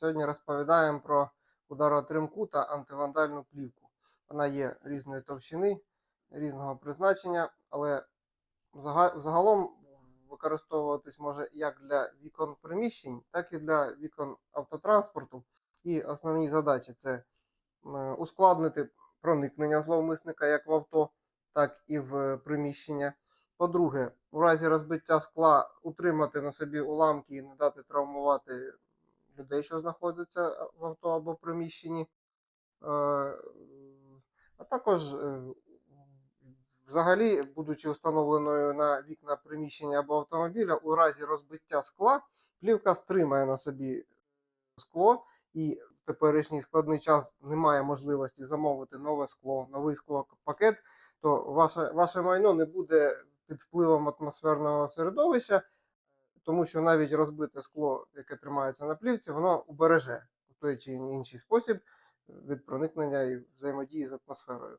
Сьогодні розповідаємо про ударотримку та антивандальну плівку. Вона є різної товщини, різного призначення, але загалом використовуватись може як для вікон приміщень, так і для вікон автотранспорту. І основні задачі це ускладнити проникнення зловмисника як в авто, так і в приміщення. По-друге, у разі розбиття скла утримати на собі уламки і не дати травмувати людей, що знаходяться в авто або приміщенні. Е, А також, е, взагалі, будучи встановленою на вікна приміщення або автомобіля, у разі розбиття скла, плівка стримає на собі скло, і в теперішній складний час немає можливості замовити нове скло, новий склопакет, то ваше, ваше майно не буде під впливом атмосферного середовища, тому що навіть розбите скло, яке тримається на плівці, воно убереже у той чи інший спосіб від проникнення і взаємодії з атмосферою.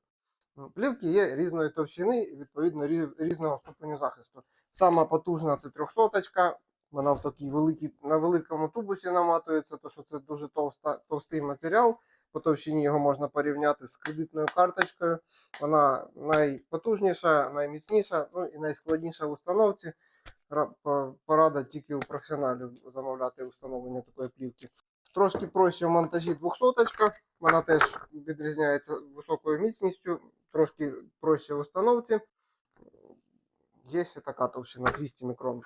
Ну, Плівки є різної товщини і відповідно різного ступеню захисту. Сама потужна це 300 вона в такій великій, на великому тубусі наматується, то що це дуже товста, товстий матеріал. По товщині його можна порівняти з кредитною карточкою. Вона найпотужніша, найміцніша, ну і найскладніша в установці. Ра- по- Порада тільки у професіоналів замовляти установлення такої плівки. Трошки проще в монтажі 200 вона теж відрізняється високою міцністю, трошки проще в установці. Є ще така товщина 200 мікрон.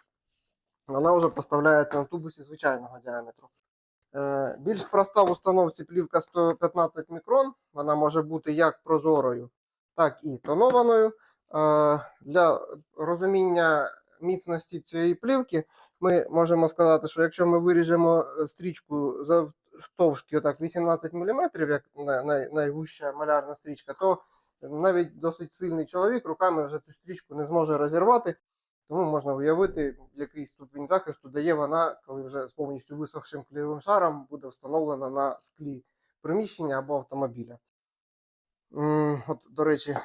Вона вже поставляється на тубусі звичайного діаметру. Е, більш проста в установці плівка 115 мікрон. Вона може бути як прозорою, так і тонованою. Е, для розуміння міцності цієї плівки ми можемо сказати, що якщо ми виріжемо е, стрічку завтовшки отак 18 мм, як най- най- малярна стрічка, то навіть досить сильний чоловік руками вже цю стрічку не зможе розірвати. Тому можна уявити, який ступінь захисту дає вона, коли вже з повністю висохшим клеєвим шаром буде встановлена на склі приміщення або автомобіля. От, до речі,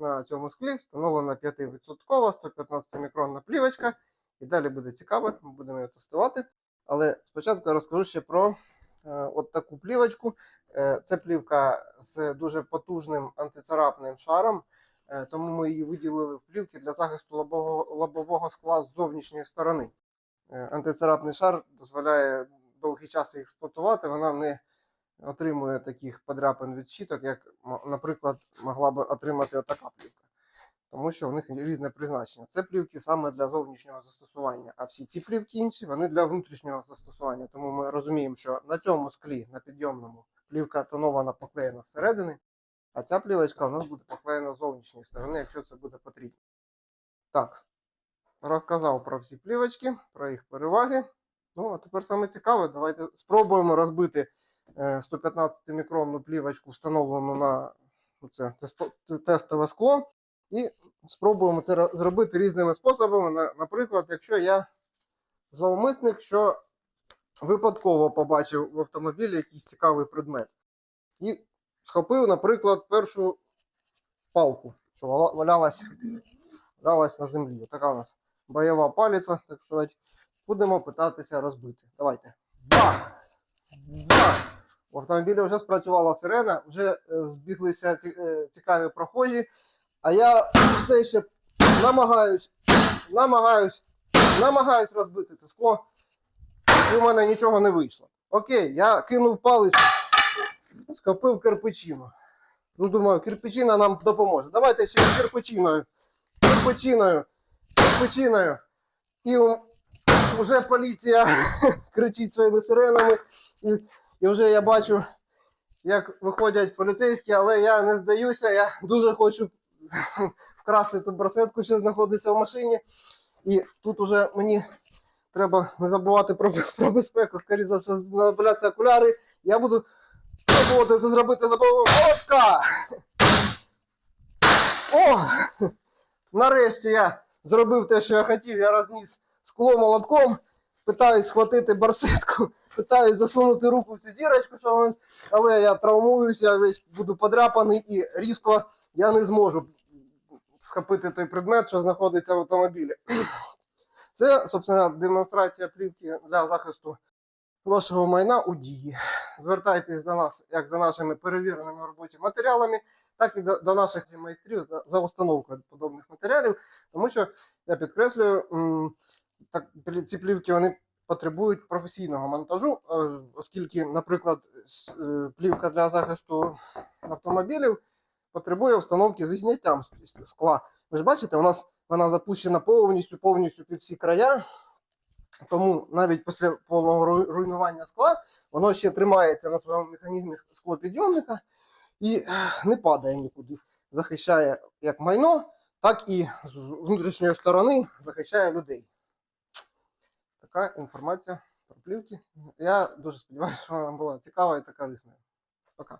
на цьому склі встановлена 5% 115 мікронна плівочка. І далі буде цікаво, ми будемо її тестувати. Але спочатку я розкажу ще про е, от таку плівочку. Е, це плівка з дуже потужним антицарапним шаром. Е, Тому ми її виділили в плівки для захисту лобового, лобового скла з зовнішньої сторони. Е, Антицарапний шар дозволяє довгий час їх експлуатувати. Вона не отримує таких подряпин від щиток, як, наприклад, могла би отримати отака плівка. Тому що в них різне призначення. Це плівки саме для зовнішнього застосування, а всі ці плівки інші вони для внутрішнього застосування. Тому ми розуміємо, що на цьому склі, на підйомному, плівка тонована поклеєна зсередини, а ця плівочка у нас буде поклеєна з зовнішньої сторони, якщо це буде потрібно. Так, розказав про всі плівочки, про їх переваги. Ну, а тепер саме цікаве, давайте спробуємо розбити 115-мікронну плівочку, встановлену на це, тестове скло. І спробуємо це зробити різними способами. Наприклад, якщо я зловмисник, що випадково побачив в автомобілі якийсь цікавий предмет. І схопив, наприклад, першу палку, що вала- валялась, на землі. Така у нас бойова палиця, так сказати. Будемо питатися розбити. Давайте. Бах! Бах! В автомобілі вже спрацювала сирена, вже е, збіглися е, цікаві прохожі, а я все ще намагаюсь, намагаюсь, намагаюсь розбити це скло, і у мене нічого не вийшло. Окей, я кинув палицю, скопив кирпичину. Ну, думаю, кирпичина нам допоможе. Давайте ще кирпичиною, кирпичиною, кирпичиною. І вже поліція кричить своїми сиренами. І вже я бачу, як виходять поліцейські, але я не здаюся. Я дуже хочу вкрасти ту браслетку, що знаходиться в машині. І тут уже мені треба не забувати про, про безпеку. Скоріше за все, знадобляться окуляри. Я буду пробувати це зробити за. О! Нарешті я зробив те, що я хотів. Я розніс скло молотком, питаюсь схватити барсетку, питаюсь засунути руку в цю дірочку, що вона- але я травмуюся, весь буду подряпаний і різко я не зможу схопити той предмет, що знаходиться в автомобілі. Це, собственно, демонстрація плівки для захисту вашого майна у дії. Звертайтесь за нас як за нашими перевіреними роботі матеріалами, так і до, до наших майстрів за, за установкою подобних матеріалів, тому що я підкреслюю, так, ці плівки вони потребують професійного монтажу, е, оскільки, наприклад, е, плівка для захисту автомобілів потребує встановки зі зняттям скла. Ви ж бачите, у нас вона запущена повністю, повністю під всі края. Тому навіть після повного руйнування скла воно ще тримається на своєму механізмі склопідйомника і не падає нікуди. Захищає як майно, так і з внутрішньої сторони захищає людей. Така інформація про плівки. Я дуже сподіваюся, що вона була цікава і така корисною. Пока.